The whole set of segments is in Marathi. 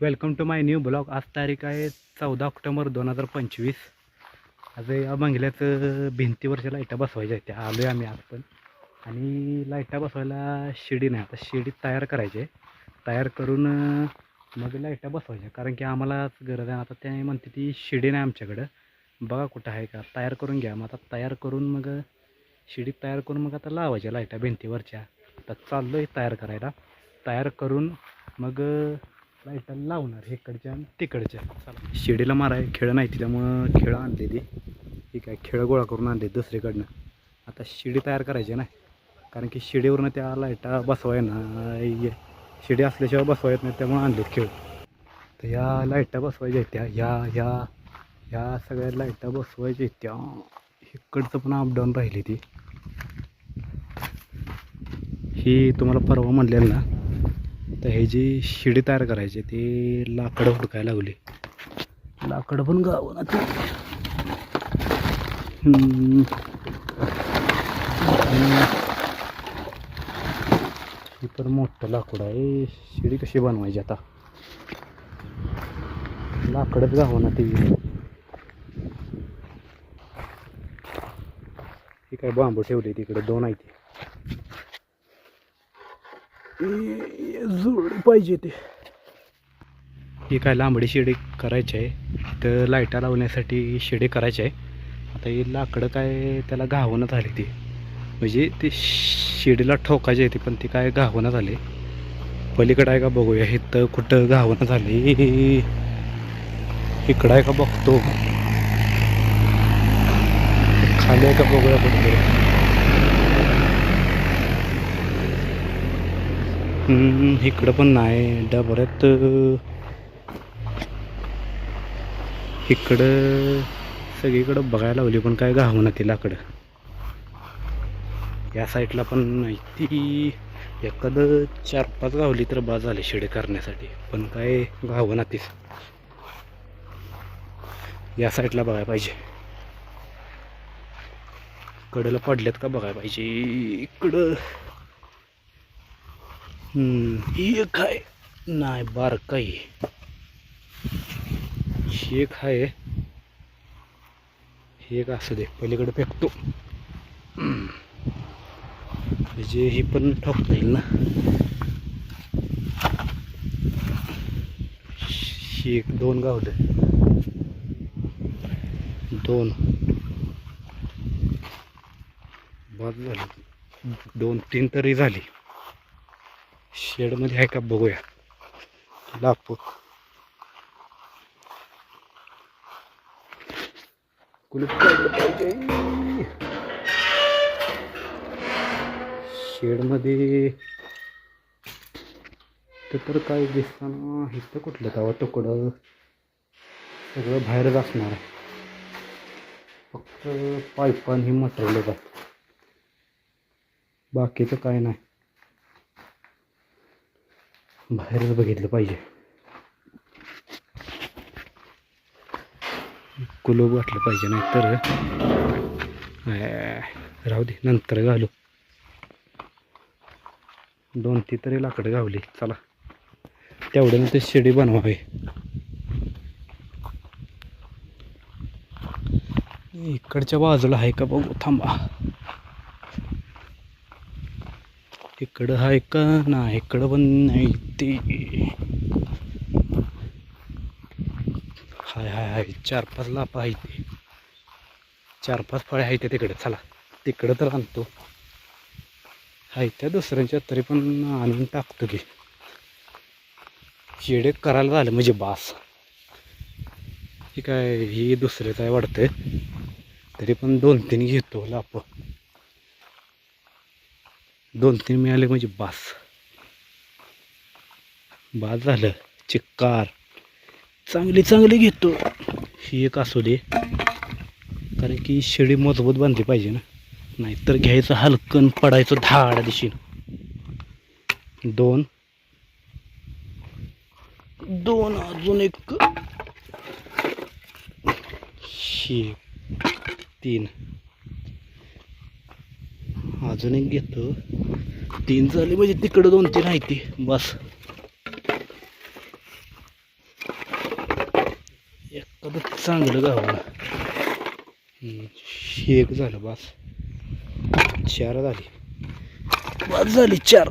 Welcome to my new blog. आज तारीख आहे चौदा ऑक्टोबर दोन हजार पंचवीस. आज या बंगल्याचं भिंतीवरच्या लाईटा बसवायच्या आहेत. त्या आलो आहे आम्ही आज पण. आणि लाईटा बसवायला शिडी नाही. आता शिडी तयार करायची तयार करून मग लाईटा बसवायच्या. कारण की आम्हालाच गरज आहे. आता ते म्हणते ती शिडी नाही आमच्याकडं. बघा कुठं आहे का. तयार करून घ्या. मग आता तयार करून मग शिडी तयार करून मग आता लावायच्या लाईटा भिंतीवरच्या. आता चाललो आहे तयार करायला. तयार करून मग लाईटा लावणार इकडच्या आणि तिकडच्या. चला. शिडीला माराय खेळ नाही त्याच्यामुळं खेळ आणले ते. ठीक आहे खेळ गोळा करून आणले दुसरीकडनं. आता शिडी तयार करायची ना. कारण की शिडीवरनं त्या लाईटा बसवाय ना शिडी असल्याशिवाय बसवा येत नाही त्यामुळे आणले खेळ. तर या लाईटा बसवायच्या आहेत त्या. या या या सगळ्या लाईटा बसवायच्या आहेत त्या. इकडचं पण अपडाऊन राहिली ती. ही तुम्हाला परवा म्हणलेलं ना. तर हे जी शिडी तयार करायची ते लाकडं हुडकायला लागली. लाकडं पण गाव ना ते. ही पण मोठं लाकूड आहे. शिडी कशी बनवायची आता? लाकडच गाव ना ती. काय बांबू ठेवली तिकडे दोन आहे ती जुळली पाहिजे ते. ही काय लांबडी शिडी करायची आहे. तर लाईटा लावण्यासाठी शिडी करायची आहे. आता ही लाकडं काय त्याला घावणं झाली ती. म्हणजे ती शिडीला ठोकायची आहे ती पण ती काय घावणं झाली. पलीकडं आहे का बघूया. हे तर कुठं घावणं झाली. इकडं आहे का बघतो. खाली आहे का बघूया कुठं इकडं पण नाही. डबऱ्यात इकडं सगळीकडं बघायला लावली पण काय घावना ती लाकडं. या साईडला पण नाही ती. एखादं चार पाच गावली तर बा झाली शिडे करण्यासाठी पण काय घावना तीच. या साईडला बघायला पाहिजे. कडेला पडल्यात का बघायला पाहिजे. इकडं एक आहे नाही बार काही. एक आहे एक असं दे पलीकडे फेकतो. म्हणजे ही पण ठोकता येईल ना. एक दोन गावलं दोन. बाद झाली. दोन तीन तरी झाली. शेडमध्ये आहे का बघूया. लापू कुलूप काढलं पाहिजे शेडमध्ये तर काय दिसताना इथं कुठलं तवा तुकडं सगळं बाहेरच असणार आहे. फक्त पाईपान ही मटेरियल आहे. बाकीचं काय नाही. बाहेरच बघितलं पाहिजे. कुलूप वाटलं पाहिजे नाही तर राहू दे नंतर घालू. दोन ती तरी लाकडं गावली चला. तेवढ्यानं ते शिडी बनवावे. इकडच्या बाजूला आहे का बघू? थांबा. इकडं आहे का नाही इकडं पण नाही ते. हाय हाय हाय चार पाच लापा आहे ते चार पाच फळे आहेत ते तिकडे चला. तिकडं तर आणतो. आहे त्या दुसऱ्यांच्या तरी पण आणून टाकतो की. शेडे करायला झालं म्हणजे बास. ही काय ही दुसऱ्याच आहे वाटतंय तरी पण दोन तीन घेतो लाप. दोन तीन मिळाले म्हणजे बास. बास झालं. चिक्कार. चांगली चांगली घेतो. ही एक असू दे. कारण की शिडी मजबूत बांधली पाहिजे ना. नाहीतर घ्यायचं हलकन पडायचं धाड दिशीन. दोन. दोन अजून एक. शी तीन. अजून एक घेतो. तीन झाले म्हणजे तिकडं दोन तीन आहे ती बस. चांगलं गावं एक झालं बस. चार झाली. बस झाली चार.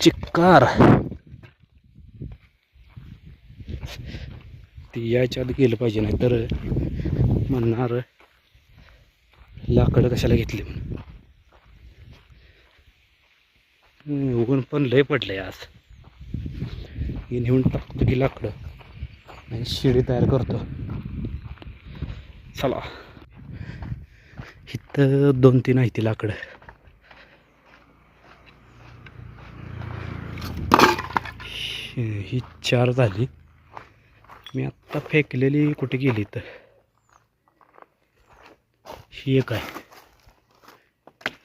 चिक्कार. ती यायच्या आधी गेलं पाहिजे नाही तर म्हणणार लाकडं कशाला घेतली म्हणून. हम्म, पण लय पडलंय आज. हे नेऊन टाकतो की लाकडं. आणि शिडी तयार करतो. चला. इथं दोन तीन आहे ती लाकडं. ही ही चार झाली. मी आत्ता फेकलेली कुठे गेली तर ही एक आहे.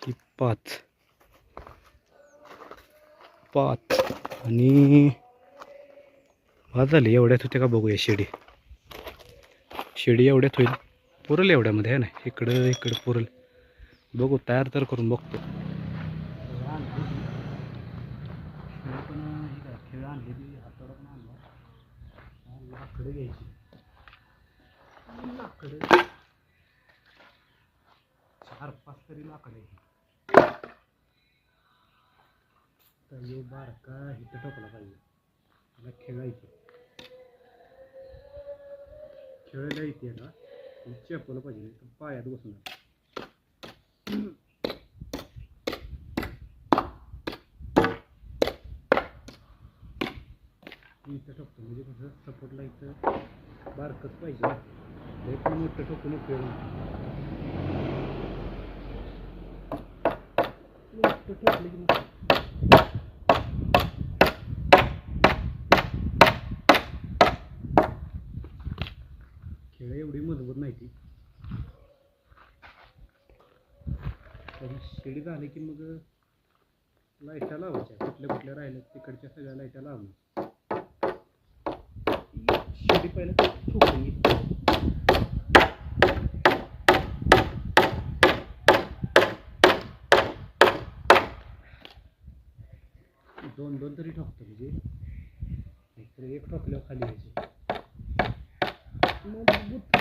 ही पाच. पाच आणि भात झाली एवढ्यात होते का बघूया शिडी. शिडी एवढ्यात होईल. पुरल एवढ्यामध्ये आहे ना? इकडं इकडं पुरल. बघू तयार तर करून बघतो. चार पाच तरी लाकडे घ्यायची तर यो बारका इथं टोकला पाहिजे. त्याला खेळायचं. खेळायला येते ना चपलं पाहिजे. पायात बसणार इथं टोकतो म्हणजे कसं सपोर्टला इथं बारकच पाहिजे एक मोठं टोकून उपयोग टोकलं की मग खेळ एवढी मजबूत नाही ती तरी शिडी झाली की मग लाईटा लावायच्या. कुठल्या कुठल्या राहिल्या तिकडच्या सगळ्या लाईटा लावणार. शिडी पहिलं ठोकून दोन दोन तरी ठोकतो म्हणजे. एक ठोकल्यावर खाली यायचे मजबूत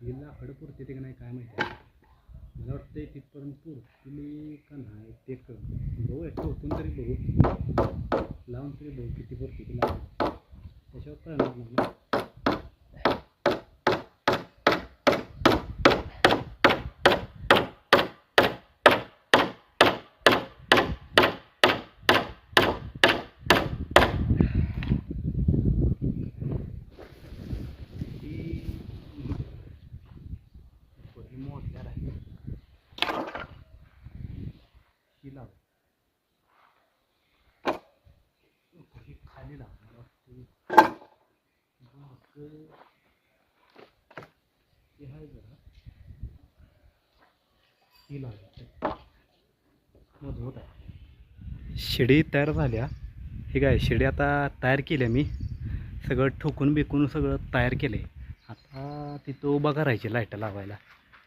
ही लाकडं पुरते ते का नाही काय माहिती आहे. मला वाटतं तिथपर्यंत पुरतील का नाही ते कळ बघूया ठोकून तरी बघू. लावून तरी बघू किती पुरते ती लावून. त्याच्यावर कळणार नाही ना ही ही मोठ्याला आहे ही लाव ही खाली मला मग आहे जरा आहे शिडी तयार झाल्या. हे काय शिडी आता तयार केल्या मी. सगळं ठोकून बिकून सगळं तयार केलं आहे आता तिथं उभा करायची लाईटं लावायला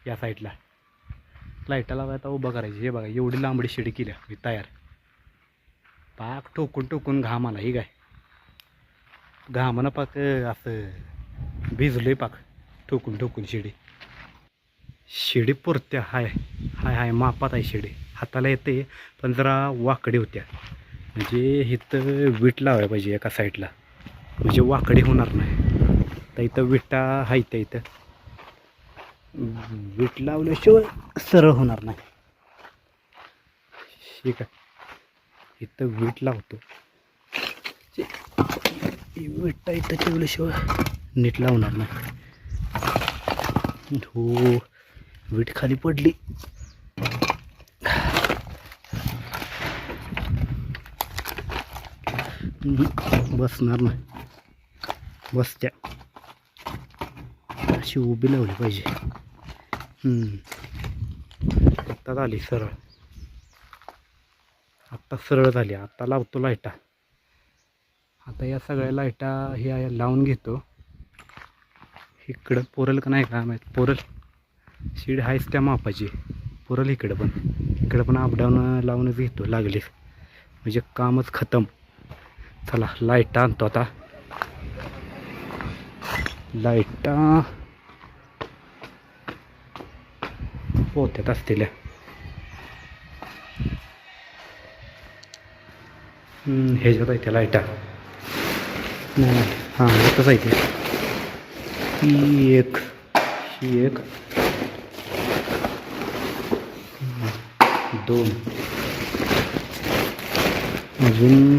या साईडला. लाईटं लावायला उभा करायची. हे बघा एवढी लांबडी शिडी केल्या मी तयार. पाक ठोकून ठोकून घाम आला ही काय. घामानं पाक असं भिजलोय पाक ठोकून ठोकून शिडी शिडी पुरत्या हाय हाय हाय मापात आहे शिडी हाताला येते पण जरा वाकडी होत्या म्हणजे इथं वीट लावायला पाहिजे एका साईडला म्हणजे वाकडी होणार नाही तर इथं विटा आहे त्या इथं वीट लावल्याशिवाय सरळ होणार नाही ठीक आहे इथं वीट लावतो ही विटा इथं ठेवल्याशिवाय. नीट लावणार नाही. हो वीट खाली पडली. बसणार नाही. बसत्या. अशी उभी लावली पाहिजे. आत्ता झाली सरळ. आत्ता सरळ झाली. आत्ता लावतो लाईटा. आता या सगळ्या लाईटा ह्या लावून घेतो. इकडं पोरल का नाही का माहीत? पोरल. शीड आहेच त्या मापाची. पोरल इकडं पण. इकडं पण अपडाऊन लावूनच घेतो लागलीच. म्हणजे कामच खतम. चला लाईटा आणतो आता. लाईटा पोत्यात असतील. ह्याच्यात आहे त्या लाईटा. नाही. नाही हां एकच आहे ते. ही एक. ही एक. दोन. अजून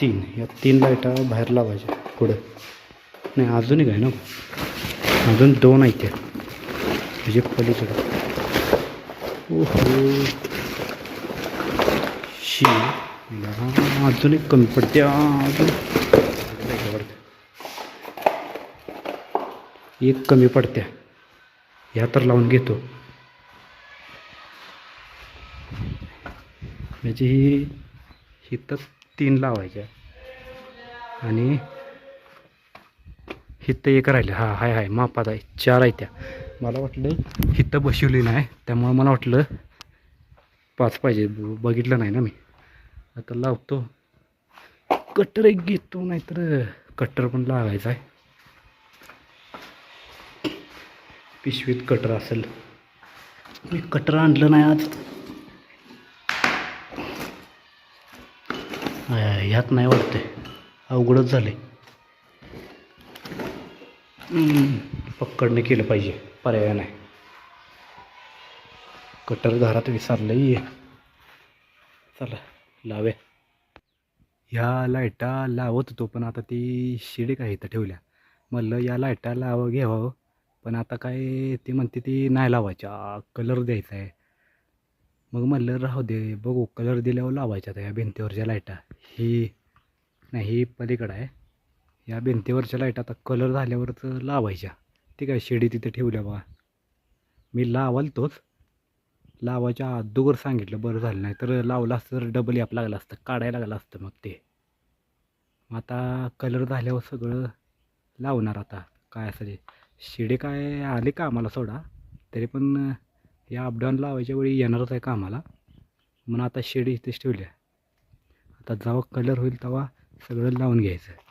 तीन. या तीन लाईटा बाहेर लावायच्या पुढं. नाही अजून एक आहे ना. अजून दोन आहेत त्या. म्हणजे पलीकडे. ओहो. शी. अजून एक कमी पडते. अजून. एक कमी पडत्या ह्या तर लावून घेतो. म्हणजे ही ही तर तीन लावायच्या. आणि हिथं एक राहिलं. हा हाय हाय. मापात आहे. चार आहे त्या. मला वाटलं हिथं बसवली नाही. त्यामुळं मला वाटलं पाच पाहिजे. बघितलं नाही ना मी. आता लावतो. कटर एक घेतो नाहीतर कटर पण लावायचा आहे. पिशवीत कटर असेल. मी कटर आणलं नाही आज. ह्यात नाही वाटते अवघडच झाले पक्कडने केलं पाहिजे. पर्याय नाही. कटर घरात विसरलंय. चला. लावे. ह्या लाईटा लावत होतो पण आता ती शिडी काय इथं ठेवल्या. म्हणलं या लाईटा लाव घ्यावं हो. पण आता काय ती म्हणते ती नाही लावायच्या कलर द्यायचा आहे. मग म्हणलं राहू दे बघू कलर दिल्यावर लावायच्या त्या भिंतीवरच्या लाईटा. ही नाही ही पलीकडं आहे. या भिंतीवरच्या लाइट आता कलर झाल्यावरच लावायच्या. ती काय शेडी तिथे ठेवल्या बा. मी लावाल तोच लावायच्या अगोदर सांगितलं बरं झालं नाही तर लावलं असतं तर डबल याप लागलं असतं काढायला लागलं असतं मग ते. मग आता कलर झाल्यावर सगळं लावणार आता काय असं शिडे काय आले कामाला सोडा तरी पण या अपडाऊन लावायच्या वेळी येणारच आहे कामाला. म्हणून आता शिडी इथेच ठेवल्या. आता जेव्हा कलर होईल तेव्हा सगळं लावून घ्यायचं.